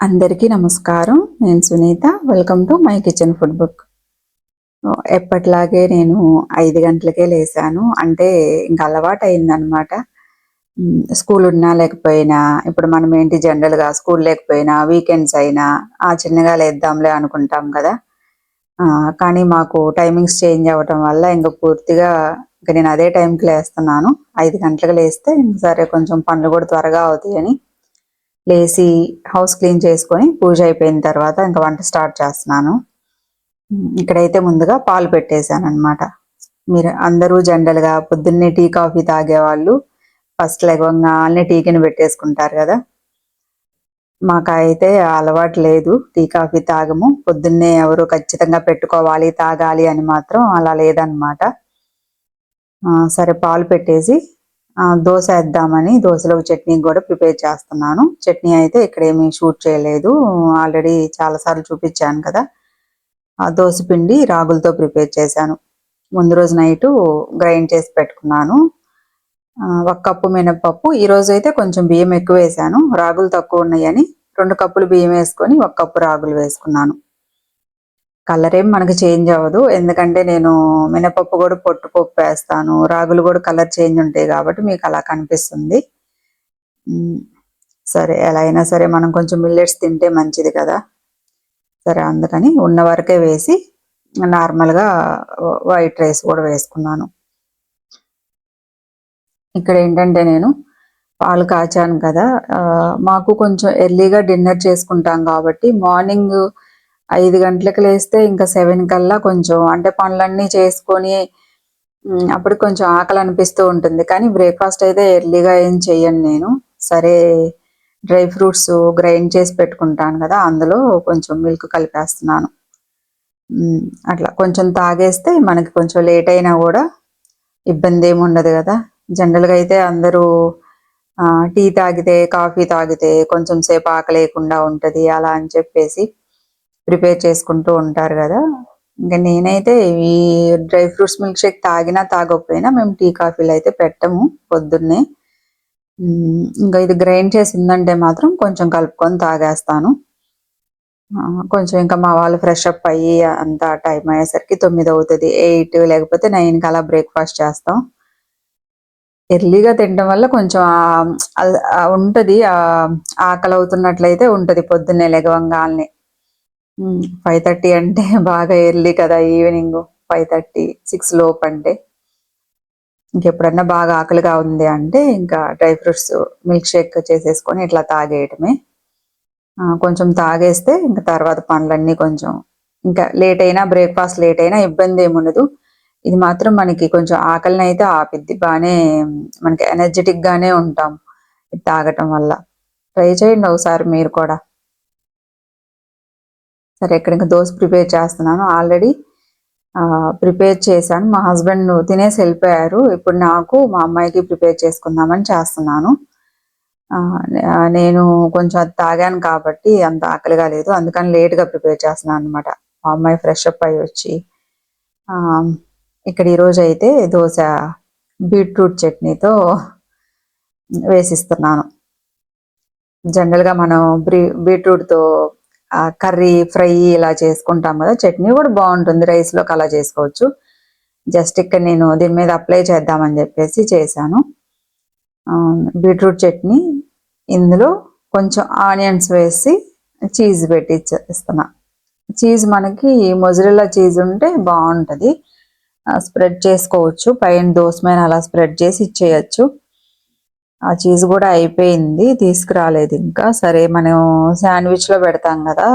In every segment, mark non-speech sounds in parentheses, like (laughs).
అందరికీ నమస్కారం. నేను Sunitha. Welcome to my kitchen food book ఎప్పటిలాగే నేను ఐదు గంటలకే లేసాను. అంటే ఇంకా అలవాటు అయిందనమాట స్కూల్ ఉన్నా లేకపోయినా ఇప్పుడు మనం ఏంటి జనరల్గా స్కూల్ లేకపోయినా వీకెండ్స్ అయినా ఆ చిన్నగా లేద్దాంలే అనుకుంటాం కదా. కానీ మాకు టైమింగ్స్ చేంజ్ అవ్వటం వల్ల ఇంకా పూర్తిగా ఇంకా నేను అదే టైంకి లేస్తున్నాను. ఐదు గంటలకు లేస్తే సరే కొంచెం పనులు కూడా త్వరగా అవుతాయని లేచి హౌస్ క్లీన్ చేసుకొని పూజ అయిపోయిన తర్వాత ఇంకా వంట స్టార్ట్ చేస్తున్నాను. ఇక్కడైతే ముందుగా పాలు పెట్టేశాను అనమాట మీరు అందరూ జనరల్గా పొద్దున్నే టీ కాఫీ తాగేవాళ్ళు ఫస్ట్ లెగవంగానే టీకిని పెట్టేసుకుంటారు కదా. మాకైతే అలవాటు లేదు. టీ కాఫీ తాగము. పొద్దున్నే ఎవరు ఖచ్చితంగా పెట్టుకోవాలి తాగాలి అని మాత్రం అలా లేదనమాట సరే పాలు పెట్టేసి దోశ వేద్దామని దోశలో చట్నీ కూడా ప్రిపేర్ చేస్తున్నాను. చట్నీ అయితే ఇక్కడ ఏమీ షూట్ చేయలేదు. ఆల్రెడీ చాలాసార్లు చూపించాను కదా. ఆ దోశ పిండి రాగులతో ప్రిపేర్ చేశాను. ముందు రోజు నైట్ గ్రైండ్ చేసి పెట్టుకున్నాను. ఒక కప్పు మినపప్పు ఈ రోజు అయితే కొంచెం బియ్యం ఎక్కువ వేసాను రాగులు తక్కువ ఉన్నాయని రెండు కప్పులు బియ్యం వేసుకొని ఒక కప్పు రాగులు వేసుకున్నాను. కలర్ ఏం మనకి చేంజ్ అవ్వదు. ఎందుకంటే నేను మినపప్పు కూడా పొట్టుపప్పు వేస్తాను. రాగులు కూడా కలర్ చేంజ్ ఉంటాయి కాబట్టి మీకు అలా కనిపిస్తుంది. సరే ఎలా అయినా సరే మనం కొంచెం మిల్లెట్స్ తింటే మంచిది కదా. సరే అందుకని ఉన్న వరకే వేసి నార్మల్గా వైట్ రైస్ కూడా వేసుకున్నాను. ఇక్కడ ఏంటంటే నేను పాలు కాచాను కదా. మాకు కొంచెం ఎర్లీగా డిన్నర్ చేసుకుంటాం కాబట్టి మార్నింగ్ ఐదు గంటలకు లేస్తే ఇంకా సెవెన్ కల్లా కొంచెం అంటే పనులన్నీ చేసుకొని అప్పుడు కొంచెం ఆకలి అనిపిస్తూ ఉంటుంది. కానీ బ్రేక్ఫాస్ట్ అయితే ఎర్లీగా ఏం చెయ్యను నేను. సరే డ్రై ఫ్రూట్స్ గ్రైండ్ చేసి పెట్టుకుంటాను కదా అందులో కొంచెం మిల్క్ కలిపేస్తున్నాను. అట్లా కొంచెం తాగేస్తే మనకి కొంచెం లేట్ అయినా కూడా ఇబ్బంది ఏమి ఉండదు కదా. జనరల్గా అయితే అందరూ టీ తాగితే కాఫీ తాగితే కొంచెం సేపు ఆకలేకుండా ఉంటుంది అలా అని చెప్పేసి ప్రిపేర్ చేసుకుంటూ ఉంటారు కదా. ఇంకా నేనైతే ఈ డ్రై ఫ్రూట్స్ మిల్క్ షేక్ తాగినా తాగకపోయినా మేము టీ కాఫీలు అయితే పెట్టము పొద్దున్నే. ఇంకా ఇది గ్రైండ్ చేసిందంటే మాత్రం కొంచెం కలుపుకొని తాగేస్తాను. కొంచెం ఇంకా మా వాళ్ళు ఫ్రెష్ అప్ అయ్యి అంత టైం అయ్యేసరికి తొమ్మిది అవుతుంది ఎయిట్ లేకపోతే నైన్కి అలా బ్రేక్ఫాస్ట్ చేస్తాం. ఎర్లీగా తినడం వల్ల కొంచెం ఉంటుంది ఉంటది ఆకలి అవుతున్నట్లయితే ఉంటది పొద్దున్నే లెగవంగాల్ని. ఫైవ్ థర్టీ అంటే (laughs) బాగా ఎర్లీ కదా ఈవినింగ్ ఫైవ్ థర్టీ సిక్స్ లోపు అంటే. ఇంకెప్పుడన్నా బాగా ఆకలిగా ఉంది అంటే ఇంకా డ్రై ఫ్రూట్స్ మిల్క్ షేక్ చేసేసుకొని ఇట్లా తాగేయటమే. ఆ, కొంచెం తాగేస్తే ఇంకా తర్వాత పనులన్నీ కొంచెం ఇంకా లేట్ అయినా బ్రేక్ఫాస్ట్ లేట్ అయినా ఇబ్బంది ఏముండదు ఇది మాత్రం మనకి కొంచెం ఆకలిని అయితే ఆపిద్ది. బాగానే మనకి ఎనర్జెటిక్గానే ఉంటాం. ఇది తాగటం వల్ల. ట్రై చేయండి ఒకసారి మీరు కూడా. సరే ఇక్కడ ఇంకా దోశ ప్రిపేర్ చేస్తున్నాను. ఆల్రెడీ ప్రిపేర్ చేశాను. మా హస్బెండ్ తినేసి వెళ్ళిపోయారు. ఇప్పుడు నాకు మా అమ్మాయికి ప్రిపేర్ చేసుకుందామని చేస్తున్నాను. నేను కొంచెం అది తాగాను కాబట్టి అంత ఆకలిగా లేదు. అందుకని లేట్గా ప్రిపేర్ చేస్తున్నాను అనమాట మా అమ్మాయి ఫ్రెష్ అప్ అయ్యి వచ్చి ఇక్కడ ఈరోజు అయితే దోశ బీట్రూట్ చట్నీతో వేసిస్తున్నాను. జనరల్గా మనం బ్రీ బీట్రూట్తో కర్రీ ఫ్రై ఇలా చేసుకుంటాం కదా. చట్నీ కూడా బాగుంటుంది. రైస్లోకి అలా చేసుకోవచ్చు. జస్ట్ ఇక్కడ నేను దీని మీద అప్లై చేద్దామని చెప్పేసి చేశాను. బీట్రూట్ చట్నీ. ఇందులో కొంచెం ఆనియన్స్ వేసి చీజ్ పెట్టి ఇస్తున్నా చీజ్ మనకి మొజరెల్లా చీజ్ ఉంటే బాగుంటుంది. స్ప్రెడ్ చేసుకోవచ్చు. పైన దోస మీద అలా స్ప్రెడ్ చేసి ఇచ్చేయచ్చు. ఆ చీజ్ కూడా అయిపోయింది తీసుకురాలేదు ఇంకా. సరే మనం శాండ్విచ్లో పెడతాం కదా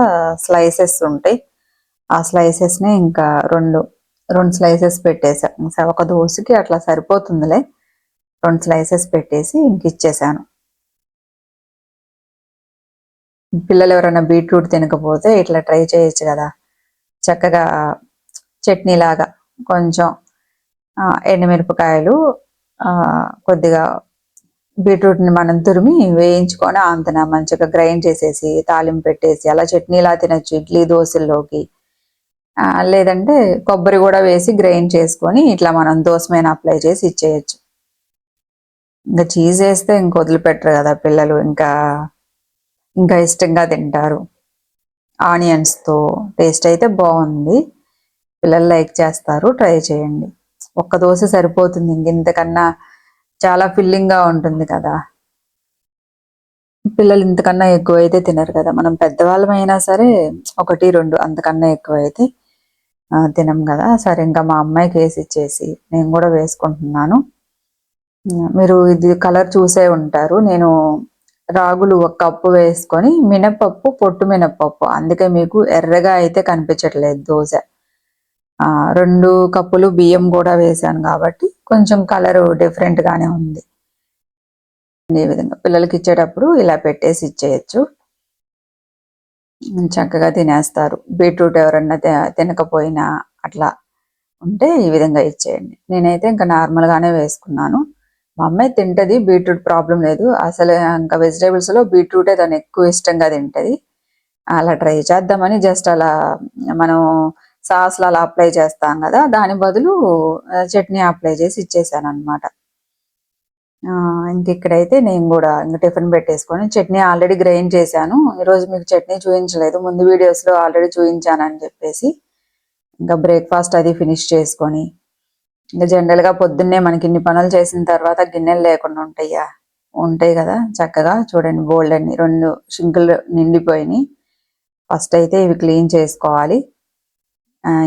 స్లైసెస్ ఉంటాయి. ఆ స్లైసెస్ని ఇంకా రెండు రెండు స్లైసెస్ పెట్టేసా. సరే, ఒక దోశకి అట్లా సరిపోతుందిలే. రెండు స్లైసెస్ పెట్టేసి ఇంక ఇచ్చేసాను. పిల్లలు ఎవరైనా బీట్రూట్ తినకపోతే ఇట్లా ట్రై చేయొచ్చు కదా. చక్కగా చట్నీ లాగా కొంచెం ఎండుమిరపకాయలు కొద్దిగా బీట్రూట్ని మనం తురిమి వేయించుకొని అంతన మంచిగా గ్రైండ్ చేసేసి తాలింపు పెట్టేసి అలా చట్నీలా తినచ్చు ఇడ్లీ దోశల్లోకి. లేదంటే కొబ్బరి కూడా వేసి గ్రైండ్ చేసుకొని ఇట్లా మనం దోశ మీద అప్లై చేసి ఇచ్చేయచ్చు. ఇంకా చీజ్ వేస్తే ఇంక వదిలిపెట్టరు కదా పిల్లలు ఇంకా ఇంకా ఇష్టంగా తింటారు. ఆనియన్స్తో టేస్ట్ అయితే బాగుంది. పిల్లలు లైక్ చేస్తారు ట్రై చేయండి. ఒక్క దోశ సరిపోతుంది ఇంక ఇంతకన్నా చాలా ఫిల్లింగ్గా ఉంటుంది కదా. పిల్లలు ఇంతకన్నా ఎక్కువ అయితే తినరు కదా. మనం పెద్దవాళ్ళమైనా సరే ఒకటి రెండు అంతకన్నా ఎక్కువ అయితే తినం కదా. సరే ఇంకా మా అమ్మాయికి వేసి ఇచ్చేసి నేను కూడా వేసుకుంటున్నాను. మీరు ఇది కలర్ చూసే ఉంటారు. నేను రాగులు ఒక కప్పు వేసుకొని మినపప్పు పొట్టు మినపప్పు. అందుకే మీకు ఎర్రగా అయితే కనిపించట్లేదు దోశ. రెండు కప్పులు బియ్యం కూడా వేసాను కాబట్టి కొంచెం కలర్ డిఫరెంట్గానే ఉంది. ఈ విధంగా పిల్లలకి ఇచ్చేటప్పుడు ఇలా పెట్టేసి ఇచ్చేయచ్చు. చక్కగా తినేస్తారు. బీట్రూట్ ఎవరన్నా తినకపోయినా అట్లా ఉంటే ఈ విధంగా ఇచ్చేయండి. నేనైతే ఇంకా నార్మల్గానే వేసుకున్నాను. మా అమ్మాయి తింటది బీట్రూట్ ప్రాబ్లం లేదు. అసలు ఇంకా వెజిటేబుల్స్లో బీట్రూటే తను ఎక్కువ ఇష్టంగా తింటది. అలా ట్రై చేద్దామని జస్ట్ అలా మనం సాస్లు అలా అప్లై చేస్తాం కదా దాని బదులు చట్నీ అప్లై చేసి ఇచ్చేసాను అనమాట ఇంక ఇక్కడైతే నేను కూడా ఇంక టిఫిన్ పెట్టేసుకొని చట్నీ ఆల్రెడీ గ్రైండ్ చేశాను. ఈరోజు మీకు చట్నీ చూపించలేదు ముందు వీడియోస్లో ఆల్రెడీ చూపించానని చెప్పేసి ఇంకా బ్రేక్ఫాస్ట్ అది ఫినిష్ చేసుకొని ఇంకా జనరల్గా పొద్దున్నే మనకి ఇన్ని పనులు చేసిన తర్వాత గిన్నెలు లేకుండా ఉంటాయా? ఉంటాయి కదా చక్కగా. చూడండి బోల్డ్ అన్ని రెండు షింకులు నిండిపోయినాయి. ఫస్ట్ అయితే ఇవి క్లీన్ చేసుకోవాలి.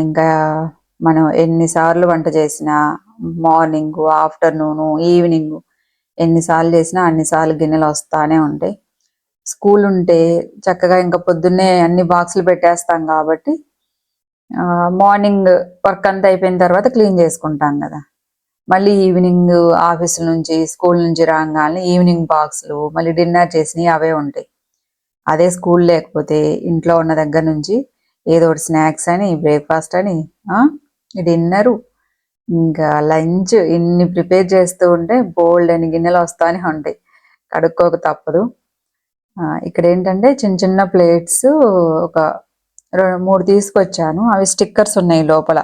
ఇంకా మనం ఎన్నిసార్లు వంట చేసినా మార్నింగ్ ఆఫ్టర్నూను ఈవినింగ్ ఎన్నిసార్లు చేసినా అన్నిసార్లు గిన్నెలు వస్తానే ఉంటాయి. స్కూల్ ఉంటే చక్కగా ఇంకా పొద్దున్నే అన్ని బాక్సులు పెట్టేస్తాం కాబట్టి మార్నింగ్ వర్క్ అంతా అయిపోయిన తర్వాత క్లీన్ చేసుకుంటాం కదా. మళ్ళీ ఈవినింగ్ ఆఫీస్ నుంచి స్కూల్ నుంచి రాగానే ఈవినింగ్ బాక్సులు మళ్ళీ డిన్నర్ చేసినవి అవే ఉంటాయి. అదే స్కూల్ లేకపోతే ఇంట్లో ఉన్న దగ్గర నుంచి ఏదో ఒకటి స్నాక్స్ అని బ్రేక్ఫాస్ట్ అని డిన్నరు ఇంకా లంచ్ ఇన్ని ప్రిపేర్ చేస్తూ ఉంటే బోల్డ్ అని గిన్నెలు వస్తానే ఉంటాయి. కడుక్కోక తప్పదు. ఇక్కడ ఏంటంటే చిన్న చిన్న ప్లేట్స్ ఒక రెండు మూడు తీసుకొచ్చాను. అవి స్టిక్కర్స్ ఉన్నాయి లోపల.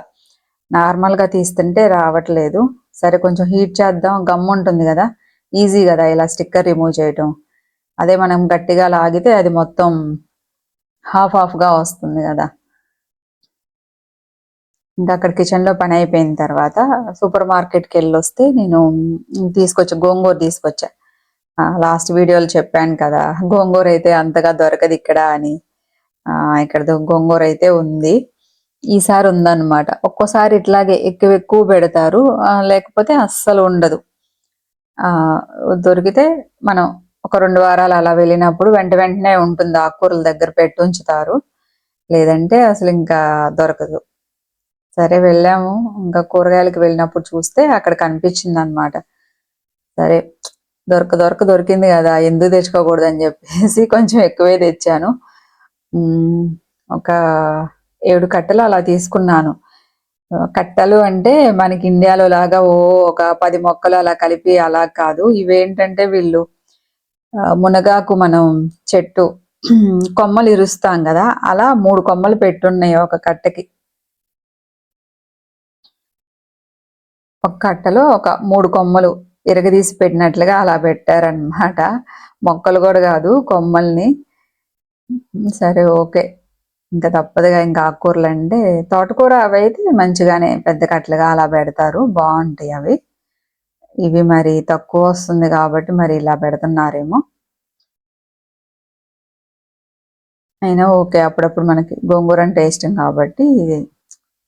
నార్మల్గా తీస్తుంటే రావట్లేదు. సరే కొంచెం హీట్ చేద్దాం. గమ్ ఉంటుంది కదా. ఈజీ కదా ఇలా స్టిక్కర్ రిమూవ్ చేయటం. అదే మనం గట్టిగా లాగితే అది మొత్తం హాఫ్ హాఫ్గా వస్తుంది కదా. ఇంకా అక్కడ కిచెన్లో పని అయిపోయిన తర్వాత సూపర్ మార్కెట్కి వెళ్ళి వస్తే నేను తీసుకొచ్చా గోంగూర తీసుకొచ్చా. లాస్ట్ వీడియోలో చెప్పాను కదా గోంగూర అయితే అంతగా దొరకదు ఇక్కడ అని. ఇక్కడ గోంగూర అయితే ఉంది. ఈసారి ఉందన్నమాట. ఒక్కోసారి ఇట్లాగే ఎక్కువ ఎక్కువ పెడతారు లేకపోతే అస్సలు ఉండదు. ఆ దొరికితే మనం ఒక రెండు వారాలు అలా వెళ్ళినప్పుడు వెంట వెంటనే ఉంటుంది ఆకుకూరల దగ్గర పెట్టి ఉంచుతారు. లేదంటే అసలు ఇంకా దొరకదు. సరే వెళ్ళాము. ఇంకా కూరగాయలకు వెళ్ళినప్పుడు చూస్తే అక్కడ కనిపించింది అనమాట సరే దొరక దొరక దొరికింది కదా ఎందుకు తెచ్చుకోకూడదు అని చెప్పేసి (laughs) కొంచెం ఎక్కువే తెచ్చాను. ఒక ఏడు కట్టలు అలా తీసుకున్నాను. కట్టలు అంటే మనకి ఇండియాలో లాగా ఓ ఒక పది మొక్కలు అలా కలిపి అలా కాదు. ఇవేంటంటే వీళ్ళు మునగాకు మనం చెట్టు కొమ్మలు ఇరుస్తాం కదా అలా మూడు కొమ్మలు పెట్టున్నాయి ఒక కట్టకి. ఒక కట్టలో ఒక మూడు కొమ్మలు ఇరగదీసి పెట్టినట్లుగా అలా పెట్టారనమాట మొక్కలు కూడా కాదు కొమ్మల్ని. సరే ఓకే. ఇంకా తప్పదుగా ఇంకా ఆకుకూరలు అంటే తోటకూర అవి అయితే మంచిగానే పెద్ద కట్టలుగా అలా పెడతారు బాగుంటాయి అవి. ఇవి మరి తక్కువ వస్తుంది కాబట్టి మరి ఇలా పెడుతున్నారేమో. అయినా ఓకే అప్పుడప్పుడు మనకి గోంగూర అంటే ఇష్టం కాబట్టి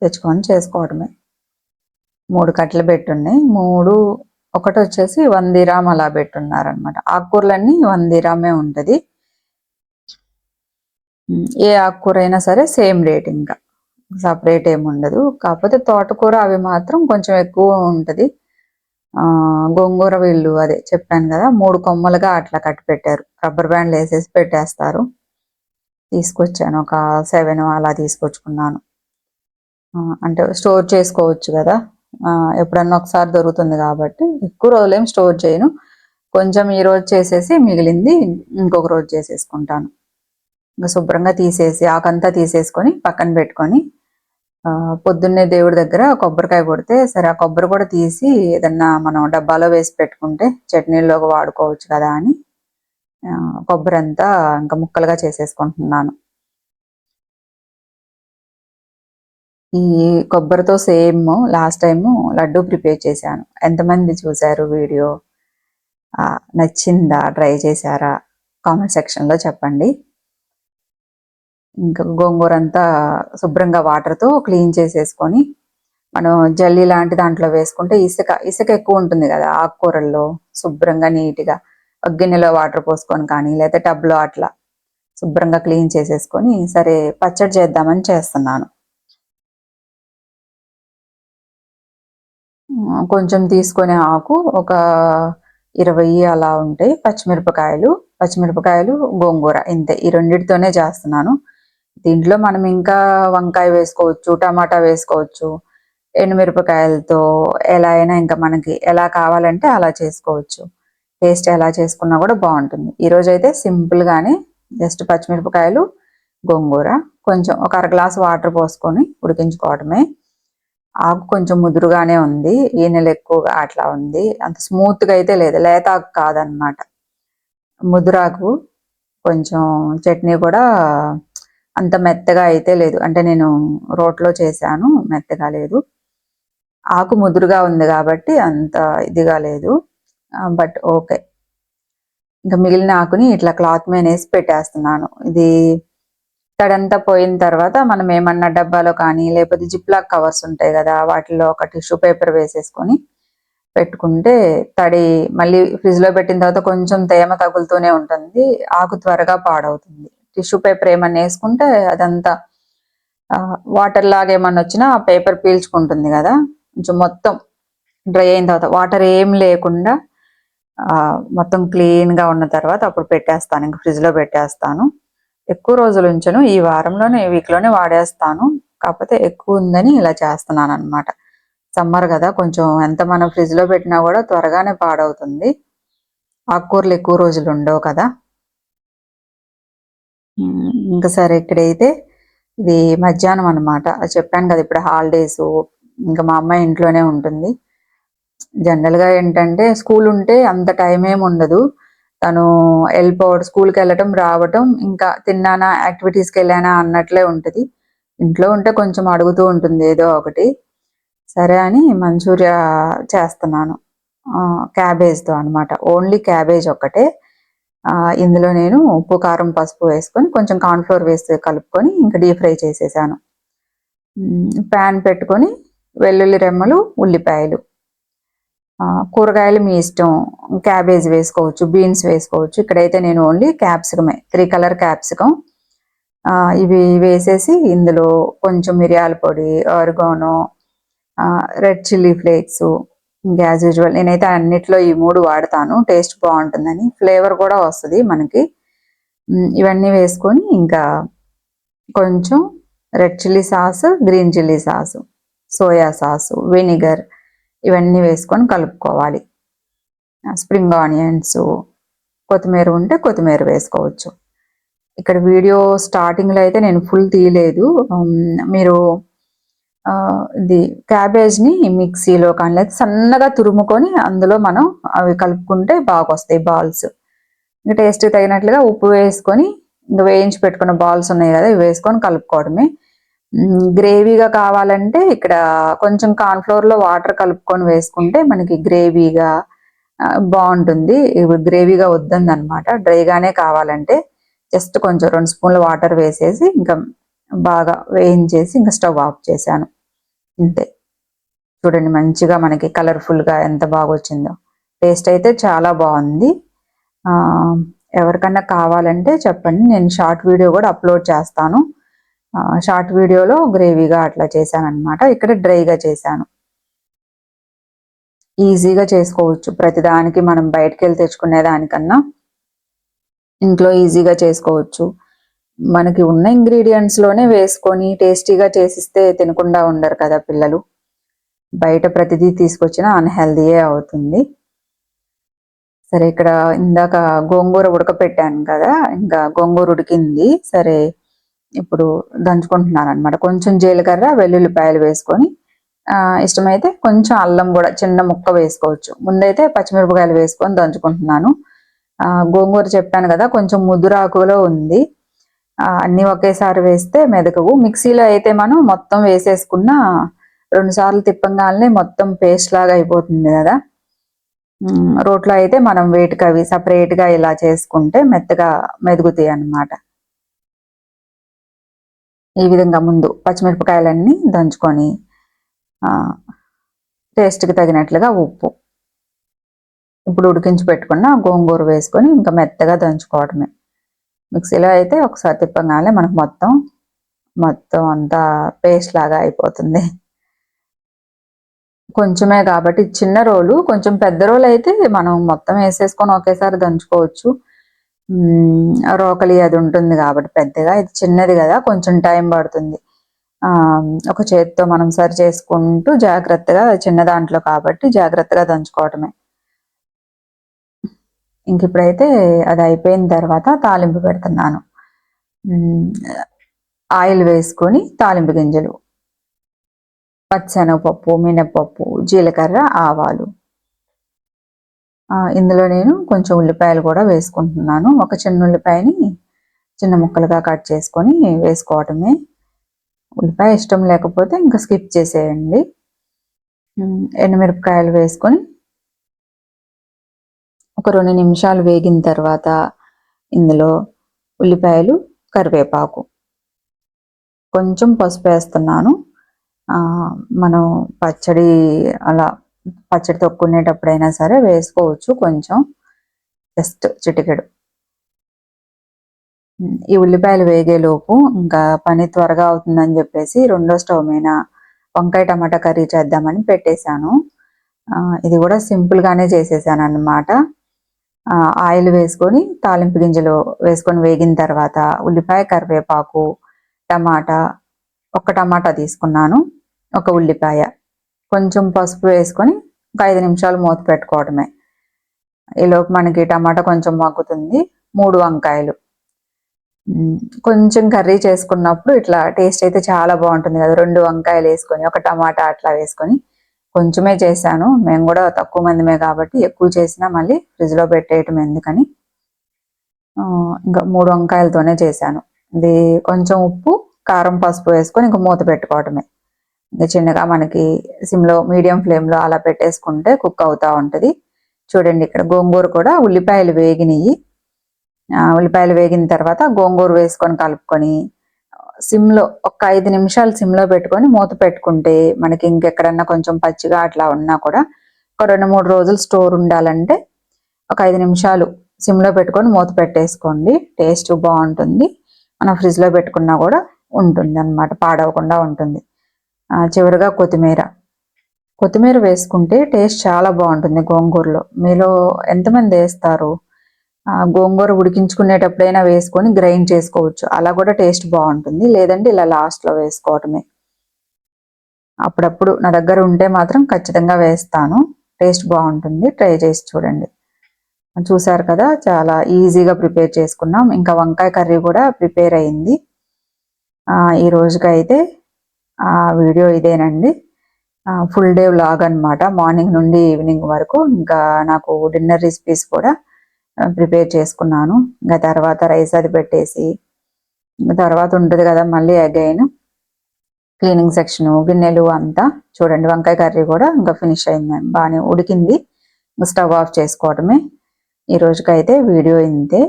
తెచ్చుకొని చేసుకోవడమే. మూడు కట్టలు పెట్టున్నాయి. మూడు ఒకటి వచ్చేసి వందిరామ్ అలా పెట్టున్నారనమాట ఆకుకూరలన్నీ వందిరామే ఉంటుంది. ఏ ఆకుకూర అయినా సరే సేమ్ రేట్ ఇంకా. సపరేట్ ఏమి ఉండదు కాకపోతే తోటకూర అవి మాత్రం కొంచెం ఎక్కువ ఉంటుంది. గోంగూర వీళ్ళు అదే చెప్పాను కదా మూడు కొమ్మలుగా అట్లా కట్టి పెట్టారు. రబ్బర్ బ్యాండ్లు వేసేసి పెట్టేస్తారు. తీసుకొచ్చాను ఒక సెవెన్ అలా తీసుకొచ్చుకున్నాను. అంటే స్టోర్ చేసుకోవచ్చు కదా. ఎప్పుడన్నా ఒకసారి దొరుకుతుంది కాబట్టి ఎక్కువ రోజులేం స్టోర్ చేయను. కొంచెం ఈ రోజు చేసేసి మిగిలింది ఇంకొక రోజు చేసేసుకుంటాను. ఇంకా శుభ్రంగా తీసేసి ఆకంతా తీసేసుకొని పక్కన పెట్టుకొని పొద్దున్నే దేవుడి దగ్గర కొబ్బరికాయ కొడితే సరే ఆ కొబ్బరి కూడా తీసి ఏదన్నా మనం డబ్బాలో వేసి పెట్టుకుంటే చట్నీల్లోకి వాడుకోవచ్చు కదా అని కొబ్బరి అంతా ఇంకా ముక్కలుగా చేసేసుకుంటున్నాను. ఈ కొబ్బరితో same last time laddu prepare చేశాను. ఎంతమంది చూశారు వీడియో? నచ్చిందా? ట్రై చేశారా? కామెంట్ సెక్షన్లో చెప్పండి. ఇంకా గోంగూర అంతా శుభ్రంగా వాటర్తో క్లీన్ చేసేసుకొని మనం జల్లి లాంటి దాంట్లో వేసుకుంటే ఇసుక ఇసుక ఎక్కువ ఉంటుంది కదా ఆకుకూరల్లో శుభ్రంగా నీట్గా గిన్నెలో వాటర్ పోసుకొని కానీ లేకపోతే టబ్లో అట్లా శుభ్రంగా క్లీన్ చేసేసుకొని సరే పచ్చడి చేద్దామని చేస్తున్నాను. కొంచెం తీసుకునే ఆకు ఒక ఇరవై అలా ఉంటాయి పచ్చిమిరపకాయలు పచ్చిమిరపకాయలు గోంగూర ఇంతే. ఈ రెండిటితోనే చేస్తున్నాను. దీంట్లో మనం ఇంకా వంకాయ వేసుకోవచ్చు టమాటా వేసుకోవచ్చు ఎండుమిరపకాయలతో ఎలా అయినా ఇంకా మనకి ఎలా కావాలంటే అలా చేసుకోవచ్చు. టేస్ట్ ఎలా చేసుకున్నా కూడా బాగుంటుంది. ఈరోజు అయితే సింపుల్గానే జస్ట్ పచ్చిమిరపకాయలు గోంగూర కొంచెం ఒక అర గ్లాస్ వాటర్ పోసుకొని ఉడికించుకోవడమే. ఆకు కొంచెం ముదురుగానే ఉంది ఈనెలు ఎక్కువగా అట్లా ఉంది. అంత స్మూత్గా అయితే లేదు లేత ఆకు కాదనమాట. ముదురాకు కొంచెం చట్నీ కూడా అంత మెత్తగా అయితే లేదు. అంటే నేను రోట్లో చేశాను మెత్తగా లేదు. ఆకు ముదురుగా ఉంది కాబట్టి అంత ఇదిగా లేదు. But okay. ఇంకా మిగిలిన ఆకుని ఇట్లా క్లాత్ మీద వేసి పెట్టేస్తున్నాను. ఇది తడంతా పోయిన తర్వాత మనం ఏమన్నా డబ్బాలో కానీ లేకపోతే జిప్లాక్ కవర్స్ ఉంటాయి కదా వాటిలో ఒక టిష్యూ పేపర్ వేసేసుకొని పెట్టుకుంటే తడి మళ్ళీ ఫ్రిడ్జ్లో పెట్టిన తర్వాత కొంచెం తేమ తగులుతూనే ఉంటుంది. ఆకు త్వరగా పాడవుతుంది. టిష్యూ పేపర్ ఏమన్నా వేసుకుంటే అదంతా వాటర్ లాగా ఏమన్నా వచ్చినా ఆ పేపర్ పీల్చుకుంటుంది కదా. కొంచెం మొత్తం డ్రై అయిన తర్వాత వాటర్ ఏం లేకుండా మొత్తం క్లీన్గా ఉన్న తర్వాత అప్పుడు పెట్టేస్తాను. ఇంకా ఫ్రిడ్జ్లో పెట్టేస్తాను. ఎక్కువ రోజులు ఉంచను. ఈ వారంలోనే వీక్లోనే వాడేస్తాను. కాకపోతే ఎక్కువ ఉందని ఇలా చేస్తున్నాను అనమాట సమ్మర్ కదా కొంచెం ఎంత మనం ఫ్రిడ్జ్లో పెట్టినా కూడా త్వరగానే పాడవుతుంది. ఆకుకూరలు ఎక్కువ రోజులు ఉండవు కదా. ఇంకా సరే ఇక్కడైతే ఇది మధ్యాహ్నం అనమాట చెప్పాను కదా ఇప్పుడు హాలిడేస్ ఇంకా మా అమ్మాయి ఇంట్లోనే ఉంటుంది. జనరల్గా ఏంటంటే స్కూల్ ఉంటే అంత టైం ఏమి ఉండదు. తను వెళ్ళిపోవడం స్కూల్కి వెళ్ళటం రావటం ఇంకా తిన్నానా యాక్టివిటీస్కి వెళ్ళానా అన్నట్లే ఉంటుంది. ఇంట్లో ఉంటే కొంచెం అడుగుతూ ఉంటుంది ఏదో ఒకటి. సరే అని మంచూరియా చేస్తున్నాను. క్యాబేజ్తో అనమాట ఓన్లీ క్యాబేజ్ ఒక్కటే. ఇందులో నేను ఉప్పు కారం పసుపు వేసుకొని కొంచెం కార్న్ఫ్లోర్ వేసి కలుపుకొని ఇంకా డీప్ ఫ్రై చేసేసాను. ప్యాన్ పెట్టుకొని వెల్లుల్లి రెమ్మలు ఉల్లిపాయలు. కూరగాయలు మీ ఇష్టం. క్యాబేజ్ వేసుకోవచ్చు బీన్స్ వేసుకోవచ్చు. ఇక్కడైతే నేను ఓన్లీ క్యాప్సికమే త్రీ కలర్ క్యాప్సికం. ఇవి వేసేసి ఇందులో కొంచెం మిరియాల పొడి oregano red chilli flakes as usual నేనైతే అన్నిట్లో ఈ మూడు వాడతాను. టేస్ట్ బాగుంటుందని. ఫ్లేవర్ కూడా వస్తుంది మనకి. ఇవన్నీ వేసుకొని ఇంకా కొంచెం red chilli sauce green chilli sauce soya sauce vinegar ఇవన్నీ వేసుకొని కలుపుకోవాలి. స్ప్రింగ్ ఆనియన్స్ కొత్తిమీర ఉంటే కొత్తిమీర వేసుకోవచ్చు. ఇక్కడ వీడియో స్టార్టింగ్లో అయితే నేను ఫుల్ తీయలేదు. మీరు ఇది క్యాబేజ్ని మిక్సీలో కానీ లేదా సన్నగా తురుముకొని అందులో మనం అవి కలుపుకుంటే బాగా వస్తాయి బాల్స్. ఇంకా టేస్ట్ తగినట్లుగా ఉప్పు వేసుకొని ఇంకా వేయించి పెట్టుకున్న బాల్స్ ఉన్నాయి కదా ఇవి వేసుకొని కలుపుకోవడమే. గ్రేవీగా కావాలంటే ఇక్కడ కొంచెం కార్న్ఫ్లోర్లో వాటర్ కలుపుకొని వేసుకుంటే మనకి గ్రేవీగా బాగుంటుంది. ఇప్పుడు గ్రేవీగా వద్దంది అనమాట డ్రైగానే కావాలంటే జస్ట్ కొంచెం రెండు స్పూన్ల వాటర్ వేసేసి ఇంకా బాగా వేయించేసి ఇంకా స్టవ్ ఆఫ్ చేశాను. అంతే చూడండి మంచిగా మనకి కలర్ఫుల్గా ఎంత బాగా వచ్చిందో టేస్ట్ అయితే చాలా బాగుంది. ఎవరికన్నా కావాలంటే చెప్పండి. నేను షార్ట్ వీడియో కూడా అప్లోడ్ చేస్తాను. షార్ట్ వీడియోలో గ్రేవీగా అట్లా చేశాను అనమాట ఇక్కడ డ్రైగా చేశాను. ఈజీగా చేసుకోవచ్చు. ప్రతిదానికి మనం బయటకు వెళ్ళి తెచ్చుకునే దానికన్నా ఇంట్లో ఈజీగా చేసుకోవచ్చు. మనకి ఉన్న ఇంగ్రీడియంట్స్లోనే వేసుకొని టేస్టీగా చేసిస్తే తినకుండా ఉండరు కదా పిల్లలు. బయట ప్రతిదీ తీసుకొచ్చినా అన్హెల్దీయే అవుతుంది. సరే ఇక్కడ ఇందాక గోంగూర ఉడకపెట్టాను కదా ఇంకా గోంగూర ఉడికింది. సరే ఇప్పుడు దంచుకుంటున్నాను అనమాట కొంచెం జీలకర్ర వెల్లుల్లిపాయలు వేసుకొని ఇష్టమైతే కొంచెం అల్లం కూడా చిన్న ముక్క వేసుకోవచ్చు. ముందైతే పచ్చిమిరపకాయలు వేసుకొని దంచుకుంటున్నాను. గోంగూర చెప్పాను కదా కొంచెం ముదురాకులో ఉంది. అన్ని ఒకేసారి వేస్తే మెదకవు. మిక్సీలో అయితే మనం మొత్తం వేసేసుకున్న రెండు సార్లు తిప్పంగానే మొత్తం పేస్ట్ లాగా అయిపోతుంది కదా. రోట్లో అయితే మనం వేటికి అవి సపరేట్గా ఇలా చేసుకుంటే మెత్తగా మెదుగుతాయి అన్నమాట. ఈ విధంగా ముందు పచ్చిమిరపకాయలన్నీ దంచుకొని టేస్ట్కి తగినట్లుగా ఉప్పు. ఇప్పుడు ఉడికించి పెట్టుకున్న గోంగూర వేసుకొని ఇంకా మెత్తగా దంచుకోవడమే. మిక్సీలో అయితే ఒకసారి తిప్పగానే మనకు మొత్తం మొత్తం అంతా పేస్ట్ లాగా అయిపోతుంది. కొంచెమే కాబట్టి చిన్న రోలు కొంచెం పెద్ద రోలు అయితే మనం మొత్తం వేసేసుకొని ఒకేసారి దంచుకోవచ్చు. రోకలి అది ఉంటుంది కాబట్టి పెద్దగా ఇది చిన్నది కదా కొంచెం టైం పడుతుంది. ఆ ఒక చేతితో మనం సరి చేసుకుంటూ జాగ్రత్తగా చిన్న దాంట్లో కాబట్టి జాగ్రత్తగా దంచుకోవటమే. ఇంక ఇప్పుడైతే అది అయిపోయిన తర్వాత తాలింపు పెడుతున్నాను. ఆయిల్ వేసుకొని తాలింపు గింజలు పచ్చెనగపప్పు మినపప్పు జీలకర్ర ఆవాలు. ఇందులో నేను కొంచెం ఉల్లిపాయలు కూడా వేసుకుంటున్నాను. ఒక చిన్న ఉల్లిపాయని చిన్న ముక్కలుగా కట్ చేసుకొని వేసుకోవటమే. ఉల్లిపాయ ఇష్టం లేకపోతే ఇంకా స్కిప్ చేసేయండి. ఎండుమిరపకాయలు వేసుకొని ఒక రెండు నిమిషాలు వేగిన తర్వాత ఇందులో ఉల్లిపాయలు కరివేపాకు. కొంచెం పసుపు వేస్తున్నాను. ఆ, మనం పచ్చడి అలా పచ్చడి తొక్కునేటప్పుడైనా సరే వేసుకోవచ్చు కొంచెం. జస్ట్ చిటికెడు. ఈ ఉల్లిపాయలు వేగేలోపు ఇంకా పని త్వరగా అవుతుందని చెప్పేసి రెండో స్టవ్ మీద వంకాయ టమాటా కర్రీ చేద్దామని పెట్టేశాను. ఆ, ఇది కూడా సింపుల్ గానే చేసేసాను అన్నమాట ఆయిల్ వేసుకొని తాలింపు గింజలు వేసుకొని వేగిన తర్వాత ఉల్లిపాయ కరివేపాకు టమాటా ఒక టమాటా తీసుకున్నాను ఒక ఉల్లిపాయ. కొంచెం పసుపు వేసుకొని ఒక ఐదు నిమిషాలు మూత పెట్టుకోవడమే. ఈలోపు మనకి టమాటా కొంచెం మగ్గుతుంది. మూడు వంకాయలు. కొంచెం కర్రీ చేసుకున్నప్పుడు ఇట్లా టేస్ట్ అయితే చాలా బాగుంటుంది కదా. రెండు వంకాయలు వేసుకొని ఒక టమాటా అట్లా వేసుకొని కొంచెమే చేశాను. మేము కూడా తక్కువ మందిమే కాబట్టి ఎక్కువ చేసినా మళ్ళీ ఫ్రిడ్జ్లో పెట్టేయటం ఎందుకని? ఆ, ఇంకా మూడు వంకాయలతోనే చేశాను. ఇది కొంచెం ఉప్పు కారం పసుపు వేసుకొని ఇంకా మూత పెట్టుకోవటమే. ఇంకా చిన్నగా మనకి సిమ్లో మీడియం ఫ్లేమ్లో అలా పెట్టేసుకుంటే కుక్ అవుతా ఉంటది. చూడండి ఇక్కడ గోంగూర కూడా ఉల్లిపాయలు వేగినాయి ఆ, ఉల్లిపాయలు వేగిన తర్వాత గోంగూర వేసుకొని కలుపుకొని సిమ్లో ఒక ఐదు నిమిషాలు సిమ్లో పెట్టుకొని మూత పెట్టుకుంటే మనకి ఇంకెక్కడన్నా కొంచెం పచ్చిగా అట్లా ఉన్నా కూడా ఒక రెండు మూడు రోజులు స్టోర్ ఉండాలంటే ఒక ఐదు నిమిషాలు సిమ్లో పెట్టుకొని మూత పెట్టేసుకోండి. టేస్ట్ బాగుంటుంది. మనం ఫ్రిడ్జ్లో పెట్టుకున్నా కూడా ఉంటుంది అనమాట పాడవకుండా ఉంటుంది. ఆ, చివరిగా కొత్తిమీర. కొత్తిమీర వేసుకుంటే టేస్ట్ చాలా బాగుంటుంది గోంగూరలో. మీలో ఎంతమంది వేస్తారు? గోంగూర ఉడికించుకునేటప్పుడైనా వేసుకొని గ్రైండ్ చేసుకోవచ్చు. అలా కూడా టేస్ట్ బాగుంటుంది. లేదంటే ఇలా లాస్ట్లో వేసుకోవటమే. అప్పుడప్పుడు నా దగ్గర ఉంటే మాత్రం ఖచ్చితంగా వేస్తాను. టేస్ట్ బాగుంటుంది. ట్రై చేసి చూడండి. చూసారు కదా చాలా ఈజీగా ప్రిపేర్ చేసుకున్నాం. ఇంకా వంకాయ కర్రీ కూడా ప్రిపేర్ అయింది. ఈ రోజుకైతే ఆ వీడియో ఇదేనండి. ఫుల్ డే వ్లాగ్ అన్నమాట. మార్నింగ్ నుండి ఈవినింగ్ వరకు. ఇంకా నాకు డిన్నర్ రెసిపీస్ కూడా ప్రిపేర్ చేసుకున్నాను. ఇంకా తర్వాత రైస్ అది పెట్టేసి తర్వాత ఉంటుంది కదా మళ్ళీ అగైన్ క్లీనింగ్ సెక్షన్ గిన్నెలు అంతా. చూడండి వంకాయ కర్రీ కూడా ఇంకా ఫినిష్ అయింది. బాగానే ఉడికింది. స్టవ్ ఆఫ్ చేసుకోవటమే. ఈ రోజుకైతే వీడియో ఇంతే.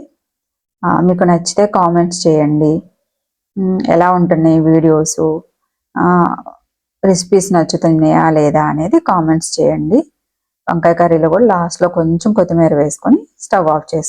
మీకు నచ్చితే కామెంట్స్ చేయండి. ఎలా ఉంటున్నాయి వీడియోస్? రెసిపీస్ నచ్చుతున్నాయా లేదా అనేది కామెంట్స్ చేయండి. వంకాయ కర్రీలో కూడా లాస్ట్లో కొంచెం కొత్తిమీర వేసుకొని స్టవ్ ఆఫ్ చేసుకోండి